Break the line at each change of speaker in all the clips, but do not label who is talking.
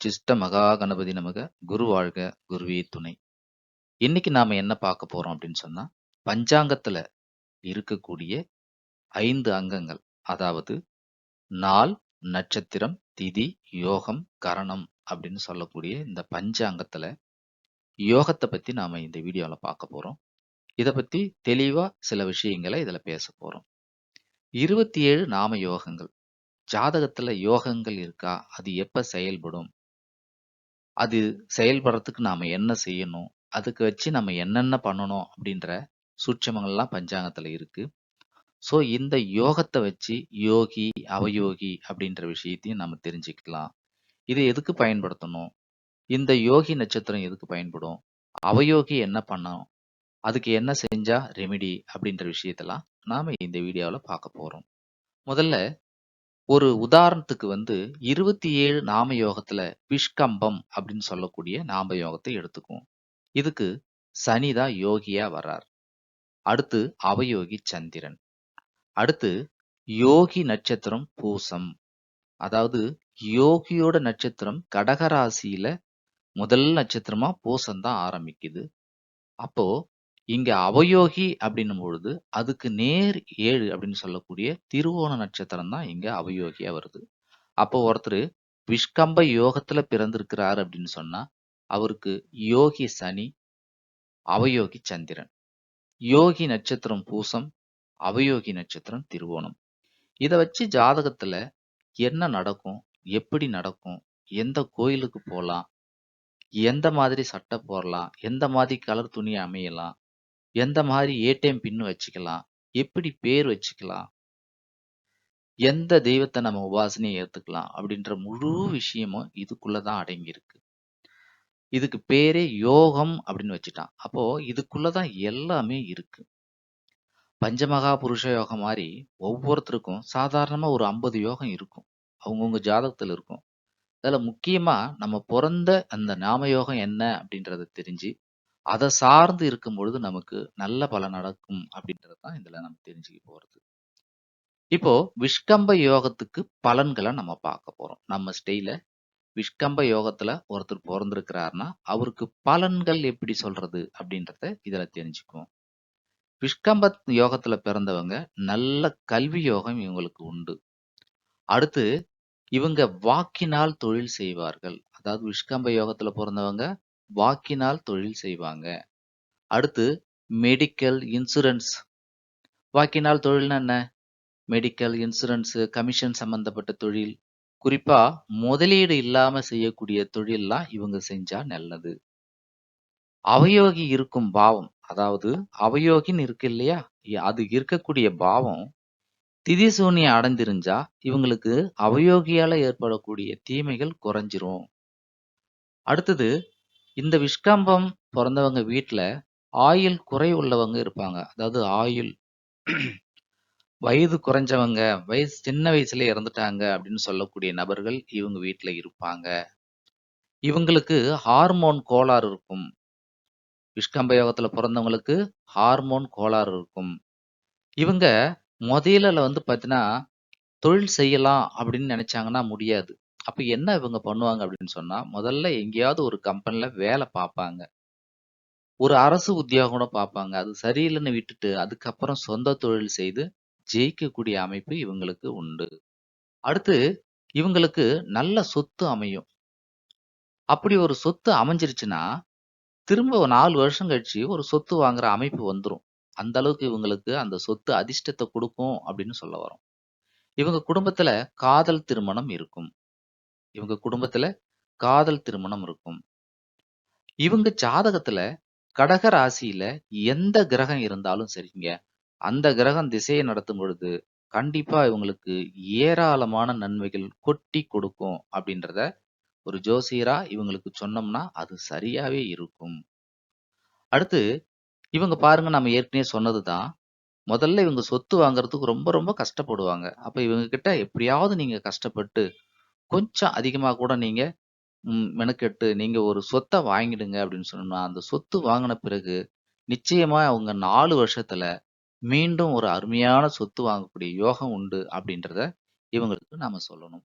சிஷ்ட உச்சிஷ்ட மகா கணபதி நமக குரு வாழ்க குருவே துணை. இன்னைக்கு நாம என்ன பார்க்க போறோம் அப்படின்னு சொன்னா பஞ்சாங்கத்துல இருக்கக்கூடிய ஐந்து அங்கங்கள். அதாவது நாள் நட்சத்திரம் திதி யோகம் கரணம் அப்படின்னு சொல்லக்கூடிய இந்த பஞ்சாங்கத்துல யோகத்தை பத்தி நாம இந்த வீடியோல பார்க்க போறோம். இதை பத்தி தெளிவா சில விஷயங்களை இதுல பேச போறோம். இருபத்தி ஏழு நாம யோகங்கள். ஜாதகத்துல யோகங்கள் இருக்கா? அது எப்ப செயல்படும்? அது செயல்படுறதுக்கு நாம் என்ன செய்யணும்? அதுக்கு வச்சு நம்ம என்னென்ன பண்ணணும்? அப்படின்ற சூட்சமங்கள்லாம் பஞ்சாங்கத்தில் இருக்குது ஸோ இந்த யோகத்தை வச்சு யோகி அவயோகி அப்படின்ற விஷயத்தையும் நம்ம தெரிஞ்சுக்கலாம். இது எதுக்கு பயன்படுத்தணும்? இந்த யோகி நட்சத்திரம் எதுக்கு பயன்படும்? அவயோகி என்ன பண்ணணும்? அதுக்கு என்ன செஞ்சா ரெமிடி அப்படின்ற விஷயத்தெல்லாம் நாம் இந்த வீடியோவில் பார்க்க போகிறோம் முதல்ல ஒரு உதாரணத்துக்கு வந்து இருபத்தி ஏழு நாம யோகத்துல விஷ்கம்பம் அப்படின்னு சொல்லக்கூடிய நாம யோகத்தை எடுத்துக்குவோம். இதுக்கு சனிதான் யோகியா வர்றார். அடுத்து அவயோகி சந்திரன். அடுத்து யோகி நட்சத்திரம் பூசம். அதாவது யோகியோட நட்சத்திரம் கடகராசியில முதல் நட்சத்திரமா பூசம் தான் ஆரம்பிக்குது. அப்போ இங்க அவயோகி அப்படின்னும் பொழுது அதுக்கு நேர் ஏழு அப்படின்னு சொல்லக்கூடிய திருவோண நட்சத்திரம் தான் இங்க அவயோகியா வருது. அப்போ ஒருத்தர் விஷ்கம்ப யோகத்துல பிறந்திருக்கிறார் அப்படின்னு சொன்னா அவருக்கு யோகி சனி அவயோகி சந்திரன். யோகி நட்சத்திரம் பூசம் அவயோகி நட்சத்திரம் திருவோணம் இதை வச்சு ஜாதகத்துல என்ன நடக்கும் எப்படி நடக்கும் எந்த கோயிலுக்கு போகலாம் எந்த மாதிரி சட்டை போடலாம் எந்த மாதிரி கலர் துணி அமையலாம் எந்த மாதிரி ஏடிஎம் பின்னு வச்சுக்கலாம் எப்படி பேர் வச்சுக்கலாம் எந்த தெய்வத்தை நம்ம உபாசனையை ஏத்துக்கலாம் அப்படின்ற முழு விஷயமும் இதுக்குள்ளதான் அடங்கியிருக்கு. இதுக்கு பேரே யோகம் அப்படின்னு வச்சுட்டான். அப்போ இதுக்குள்ளதான் எல்லாமே இருக்கு. பஞ்சமகா புருஷ யோகம் மாதிரி ஒவ்வொருத்தருக்கும் சாதாரணமா ஒரு ஐம்பது யோகம் இருக்கும். அவங்கவுங்க ஜாதகத்தில் இருக்கும். அதில் முக்கியமா நம்ம பிறந்த அந்த நாம யோகம் என்ன அப்படின்றத தெரிஞ்சு அதை சார்ந்து இருக்கும் பொழுது நமக்கு நல்ல பலன் நடக்கும் அப்படின்றது தான் இதுல நம்ம தெரிஞ்சுக்க போறது. இப்போ விஷ்கம்ப யோகத்துக்கு பலன்களை நம்ம பார்க்க போறோம். நம்ம ஸ்டைல விஷ்கம்ப யோகத்துல ஒருத்தர் பிறந்திருக்கிறாருன்னா அவருக்கு பலன்கள் எப்படி சொல்றது அப்படின்றத இதுல தெரிஞ்சுக்குவோம். விஷ்கம்ப யோகத்துல பிறந்தவங்க நல்ல கல்வி யோகம் இவங்களுக்கு உண்டு. அடுத்து இவங்க வாக்கினால் தொழில் செய்வார்கள். அதாவது விஷ்கம்ப யோகத்துல பிறந்தவங்க வாக்கினால் தொழில் செய்வாங்க. அடுத்து மெடிக்கல் இன்சூரன்ஸ் வாக்கினால் தொழில்னா என்ன? மெடிக்கல் இன்சூரன்ஸ் கமிஷன் சம்பந்தப்பட்ட தொழில். குறிப்பா முதலீடு இல்லாம செய்யக்கூடிய தொழில்லாம் இவங்க செஞ்சா நல்லது. அவயோகி இருக்கும் பாவம் அதாவது அவயோகின்னு இருக்கு இல்லையா? அது இருக்கக்கூடிய பாவம் திதி திதிசூனியம் அடைந்திருந்தா இவங்களுக்கு அவயோகியால ஏற்படக்கூடிய தீமைகள் குறைஞ்சிரும். அடுத்தது இந்த விஷ்கம்பம் பிறந்தவங்க வீட்டுல ஆயுள் குறை உள்ளவங்க இருப்பாங்க. அதாவது ஆயுள் வயது குறைஞ்சவங்க வயசு சின்ன வயசுல இறந்துட்டாங்க அப்படின்னு சொல்லக்கூடிய நபர்கள் இவங்க வீட்டில் இருப்பாங்க. இவங்களுக்கு ஹார்மோன் கோளாறு இருக்கும். விஷ்கம்ப யோகத்துல பிறந்தவங்களுக்கு ஹார்மோன் கோளாறு இருக்கும். இவங்க முதல்ல வந்து பார்த்தீங்கன்னா தொழில் செய்யலாம் அப்படின்னு நினைச்சாங்கன்னா முடியாது. அப்ப என்ன இவங்க பண்ணுவாங்க அப்படின்னு சொன்னா முதல்ல எங்கேயாவது ஒரு கம்பெனில வேலை பார்ப்பாங்க. ஒரு அரசு உத்தியோகம் கூட பார்ப்பாங்க. அது சரியில்லைன்னு விட்டுட்டு அதுக்கப்புறம் சொந்த தொழில் செய்து ஜெயிக்கக்கூடிய அமைப்பு இவங்களுக்கு உண்டு. அடுத்து இவங்களுக்கு நல்ல சொத்து அமையும். அப்படி ஒரு சொத்து அமைஞ்சிருச்சுன்னா திரும்ப ஒரு நாலு வருஷம் கழிச்சு ஒரு சொத்து வாங்குற அமைப்பு வந்துடும் அந்த அளவுக்கு இவங்களுக்கு அந்த சொத்து அதிர்ஷ்டத்தை கொடுக்கும் அப்படின்னு சொல்ல வரோம். இவங்க குடும்பத்துல காதல் திருமணம் இருக்கும். இவங்க குடும்பத்துல காதல் திருமணம் இருக்கும். இவங்க ஜாதகத்துல கடக ராசியில எந்த கிரகம் இருந்தாலும் சரிங்க. அந்த கிரகம் திசையை நடத்தும் பொழுது கண்டிப்பா இவங்களுக்கு ஏராளமான நன்மைகள் கொட்டி கொடுக்கும் அப்படின்றத ஒரு ஜோசியரா இவங்களுக்கு சொன்னோம்னா அது சரியாவே இருக்கும். அடுத்து இவங்க பாருங்க நம்ம ஏற்கனவே சொன்னதுதான். முதல்ல இவங்க சொத்து வாங்குறதுக்கு ரொம்ப ரொம்ப கஷ்டப்படுவாங்க. அப்ப இவங்க கிட்ட எப்படியாவது நீங்க கஷ்டப்பட்டு கொஞ்சம் அதிகமா கூட நீங்க மெனக்கெட்டு நீங்க ஒரு சொத்தை வாங்கிடுங்க அப்படின்னு சொன்னோம்னா அந்த சொத்து வாங்கின பிறகு நிச்சயமா அவங்க நாலு வருஷத்துல மீண்டும் ஒரு அருமையான சொத்து வாங்கக்கூடிய யோகம் உண்டு அப்படின்றத இவங்களுக்கு நாம சொல்லணும்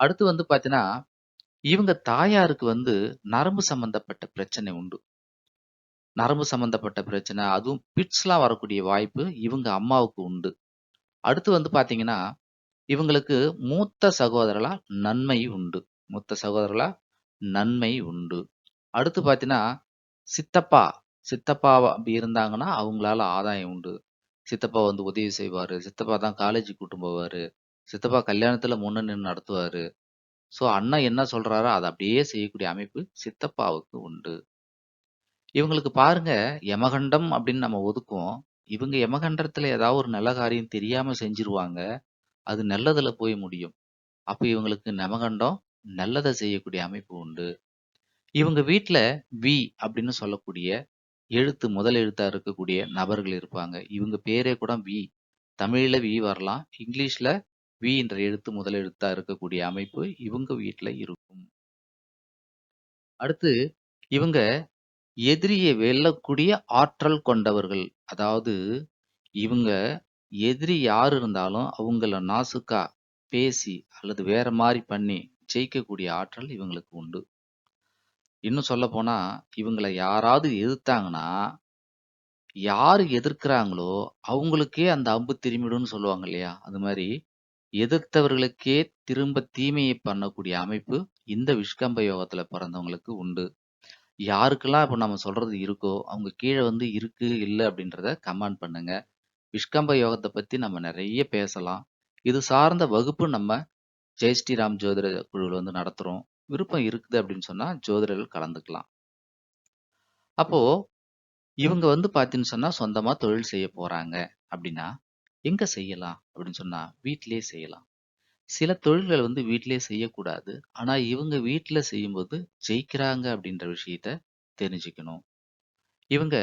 அடுத்து வந்து பாத்தீங்கன்னா இவங்க தாயாருக்கு வந்து நரம்பு சம்பந்தப்பட்ட பிரச்சனை உண்டு. நரம்பு சம்பந்தப்பட்ட பிரச்சனை, அதுவும் பிட்ஸ்லாம் வரக்கூடிய வாய்ப்பு இவங்க அம்மாவுக்கு உண்டு. அடுத்து வந்து பார்த்தீங்கன்னா, இவங்களுக்கு மூத்த சகோதரலா நன்மை உண்டு. மூத்த சகோதரலா நன்மை உண்டு. அடுத்து பார்த்தீங்கன்னா, சித்தப்பா சித்தப்பா அப்படி இருந்தாங்கன்னா, அவங்களால ஆதாயம் உண்டு. சித்தப்பா வந்து உதவி செய்வார் சித்தப்பா தான் காலேஜ் கூட்டும் போவார் சித்தப்பா கல்யாணத்தில் முன்ன நின்று நடத்துவாரு. ஸோ அண்ணன் என்ன சொல்றாரோ அதை அப்படியே செய்யக்கூடிய அமைப்பு சித்தப்பாவுக்கு உண்டு. இவங்களுக்கு பாருங்க யமகண்டம் அப்படின்னு நம்ம ஒதுக்குவோம். இவங்க யமகண்டத்தில் ஏதாவது ஒரு நல்ல காரியம் தெரியாமல் செஞ்சுருவாங்க. அது நல்லதுல போய் முடியும். அப்ப இவங்களுக்கு நமகண்டம் நல்லத செய்யக்கூடிய அமைப்பு உண்டு. இவங்க வீட்ல வி அப்படின்னு சொல்லக்கூடிய எழுத்து முதல் எழுத்தா இருக்கக்கூடிய நபர்கள் இருப்பாங்க. இவங்க பேரே கூட வி. தமிழ்ல வி வரலாம். இங்கிலீஷ்ல வி என்ற எழுத்து முதல் எழுத்தா இருக்கக்கூடிய அமைப்பு இவங்க வீட்ல இருக்கும். அடுத்து இவங்க எதிரிய வெல்லக்கூடிய ஆற்றல் கொண்டவர்கள். அதாவது இவங்க எதிரி யார் இருந்தாலும் அவங்கள நாசுக்கா பேசி அல்லது வேற மாதிரி பண்ணி ஜெயிக்கக்கூடிய ஆற்றல் இவங்களுக்கு உண்டு. இன்னும் சொல்லப்போனால் இவங்களை யாராவது எதிர்த்தாங்கன்னா, யார் எதிர்க்கிறாங்களோ அவங்களுக்கே அந்த அம்பு திரும்பிடும்னு சொல்லுவாங்க இல்லையா? அது மாதிரி எதிர்த்தவர்களுக்கே திரும்ப தீமையை பண்ணக்கூடிய அமைப்பு இந்த விஷ்கம்ப யோகத்துல பிறந்தவங்களுக்கு உண்டு. யாருக்கெல்லாம் இப்போ நம்ம சொல்றது இருக்கோ, அவங்க கீழே வந்து இருக்கு, இல்லை அப்படின்றத கமெண்ட் பண்ணுங்க. விஷ்கம்ப யோகத்தை பத்தி நம்ம நிறைய பேசலாம். இது சார்ந்த வகுப்பு நம்ம ஜெய் ஸ்ரீராம் ஜோதிட குழுவுல வந்து நடத்துறோம். விருப்பம் இருக்குது அப்படின்னு சொன்னா ஜோதிடர்கள் கலந்துக்கலாம். அப்போ இவங்க வந்து பார்த்தீங்கன்னு சொன்னா சொந்தமா தொழில் செய்ய போறாங்க அப்படின்னா, எங்க செய்யலாம் அப்படின்னு சொன்னா வீட்டிலேயே செய்யலாம். சில தொழில்கள் வந்து வீட்டிலேயே செய்யக்கூடாது. ஆனா இவங்க வீட்ல செய்யும்போது ஜெயிக்கிறாங்க அப்படின்ற விஷயத்த தெரிஞ்சுக்கணும். இவங்க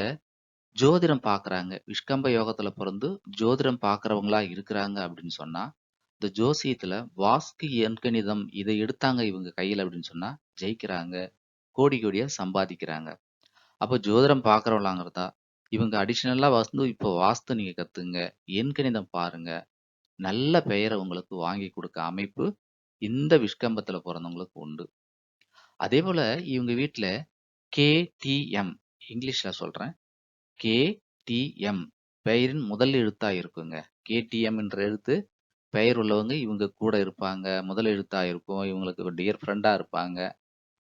ஜோதிடம் பார்க்குறாங்க. விஷ்கம்ப யோகத்துல பிறந்து ஜோதிடம் பார்க்குறவங்களா இருக்கிறாங்க அப்படின்னு சொன்னா, இந்த ஜோசியத்துல வாஸ்து எண்கணிதம் இதை எடுத்தாங்க இவங்க கையில அப்படின்னு சொன்னா ஜெயிக்கிறாங்க. கோடி கோடியா சம்பாதிக்கிறாங்க. அப்போ ஜோதிடம் பார்க்குறவங்களாங்கிறதா, இவங்க அடிஷனலா வந்து இப்போ வாஸ்து நீங்க கத்துங்க. எண்கணிதம் பாருங்க. நல்ல பெயர உங்களுக்கு வாங்கி கொடுக்க அமைப்பு இந்த விஷ்கம்பத்துல பிறந்தவங்களுக்கு உண்டு. அதேபோல இவங்க வீட்ல கேடிஎம் இங்கிலீஷ்ல சொல்றேன். கேடிஎம் பெயரின் முதல் எழுத்தா இருக்குங்க. கேடிஎம் என்ற எழுத்து பெயர் உள்ளவங்க இவங்க கூட இருப்பாங்க. முதல் எழுத்தா இருக்கும். இவங்களுக்கு ஒரு டியர் ஃப்ரெண்டா இருப்பாங்க.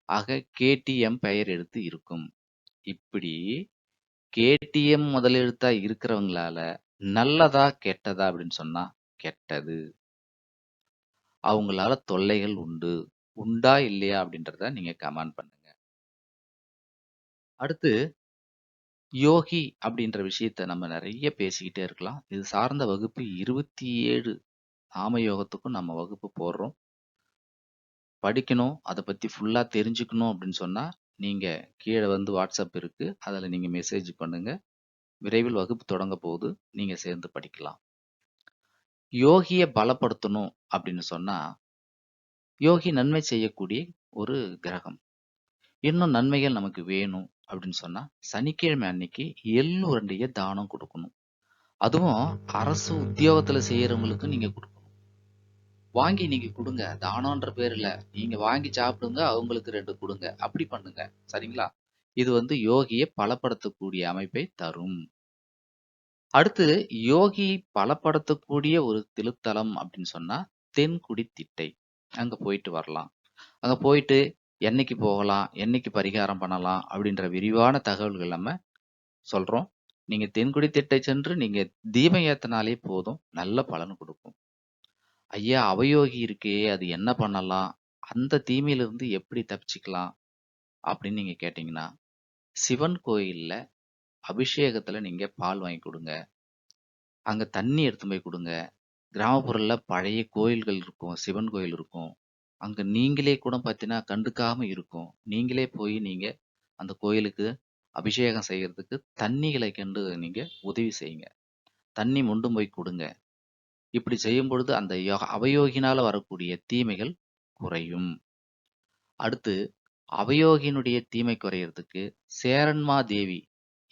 ஆக கேடிஎம் பெயர் எழுத்து இருக்கும். இப்படி கேடிஎம் முதல் எழுத்தா இருக்கிறவங்களால நல்லதா, கெட்டதா அப்படின்னு சொன்னா கெட்டது. அவங்களால தொல்லைகள் உண்டு. உண்டா? இல்லையா? அப்படின்றத நீங்க கமெண்ட் பண்ணுங்க. அடுத்து யோகி அப்படின்ற விஷயத்த நம்ம நிறைய பேசிக்கிட்டே இருக்கலாம். இது சார்ந்த வகுப்பு 27 நாம யோகத்துக்கும் நம்ம வகுப்பு போடுறோம். படிக்கணும், அத பத்தி ஃபுல்லா தெரிஞ்சுக்கணும் அப்படின்னு சொன்னா, நீங்க கீழ வந்து வாட்ஸ்அப் இருக்கு. அதுல நீங்க மெசேஜ் பண்ணுங்க. விரைவில் வகுப்பு தொடங்க போகுது. நீங்க சேர்ந்து படிக்கலாம். யோகிய பலப்படுத்தணும் அப்படின்னு சொன்னா, யோகி நன்மை செய்யக்கூடிய ஒரு கிரகம். இன்னும் நன்மைகள் நமக்கு வேணும் அப்படின்னு சொன்னா, சனிக்கிழமை அன்னைக்கு எள்ளு உருண்டைய தானம் கொடுக்கணும் அதுவும் அரசு உத்தியோகத்துல செய்யறவங்களுக்கு நீங்க குடுக்கணும். வாங்கி நீங்க குடுங்க. தானம்ன்ற பேர்ல நீங்க வாங்கி சாப்பிடுங்க. அவங்களுக்கு ரெண்டு குடுங்க. அப்படி பண்ணுங்க. சரிங்களா? இது வந்து யோகியை பலப்படுத்தக்கூடிய அமைப்பை தரும். அடுத்து யோகி பலப்படுத்தக்கூடிய ஒரு திருத்தலம் அப்படின்னு சொன்னா, தென்குடி திட்டை. அங்க போயிட்டு வரலாம். அங்க போயிட்டு என்னைக்கு போகலாம்? என்னைக்கு பரிகாரம் பண்ணலாம்? அப்படின்ற விரிவான தகவல்கள் நம்ம சொல்கிறோம் நீங்கள் தென்குடி திட்டை சென்று நீங்கள் தீபம் ஏற்றினாலே போதும். நல்ல பலன் கொடுக்கும் ஐயா அவயோகி இருக்கே! அது என்ன பண்ணலாம்? அந்த தீமையிலிருந்து எப்படி தப்பிச்சுக்கலாம்? அப்படின்னு நீங்கள் கேட்டிங்கன்னா சிவன் கோயிலில் அபிஷேகத்தில் நீங்கள் பால் வாங்கி கொடுங்க அங்கே தண்ணி எடுத்துன்னு போய் கொடுங்க கிராமப்புறத்தில் பழைய கோயில்கள் இருக்கும். சிவன் கோயில் இருக்கும். அங்க நீங்களே கூட பார்த்தீங்கன்னா, கண்டுக்காம இருக்கும். நீங்களே போய் நீங்க அந்த கோயிலுக்கு அபிஷேகம் செய்யறதுக்கு தண்ணிகளை கண்டு நீங்க உதவி செய்யுங்க. தண்ணி மொண்டு போய் குடுங்க. இப்படி செய்யும்பொழுது அந்த யோ அவயோகினால வரக்கூடிய தீமைகள் குறையும். அடுத்து அவயோகியினுடைய தீமை குறையறதுக்கு சேரன்மா தேவி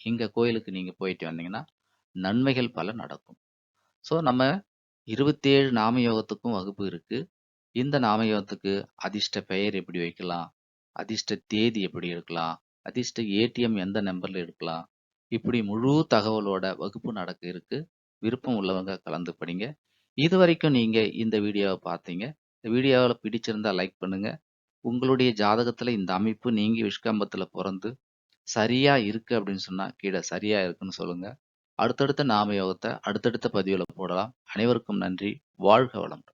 எங்க கோயிலுக்கு நீங்க போயிட்டு வந்தீங்கன்னா, நன்மைகள் பல நடக்கும். ஸோ நம்ம 27 நாம யோகத்துக்கும் வகுப்பு இருக்கு. இந்த நாமயோகத்துக்கு அதிர்ஷ்ட பெயர் எப்படி வைக்கலாம்? அதிர்ஷ்ட தேதி எப்படி இருக்கலாம் அதிர்ஷ்ட ஏடிஎம் எந்த நம்பர்ல இருக்கலாம் இப்படி முழு தகவலோட வகுப்பு நடக்க இருக்கு. விருப்பம் உள்ளவங்க கலந்து படிங்க. இது வரைக்கும் நீங்க இந்த வீடியோவை பார்த்தீங்க. இந்த வீடியோவில் பிடிச்சிருந்தா லைக் பண்ணுங்க. உங்களுடைய ஜாதகத்துல இந்த அமைப்பு நீங்க விஷ்கம்பத்துல பிறந்து சரியா இருக்கு அப்படின்னு சொன்னா கீழே சரியா இருக்குன்னு சொல்லுங்க. அடுத்தடுத்த நாமயோகத்தை அடுத்தடுத்த பதிவில் போடலாம். அனைவருக்கும் நன்றி. வாழ்க வளம்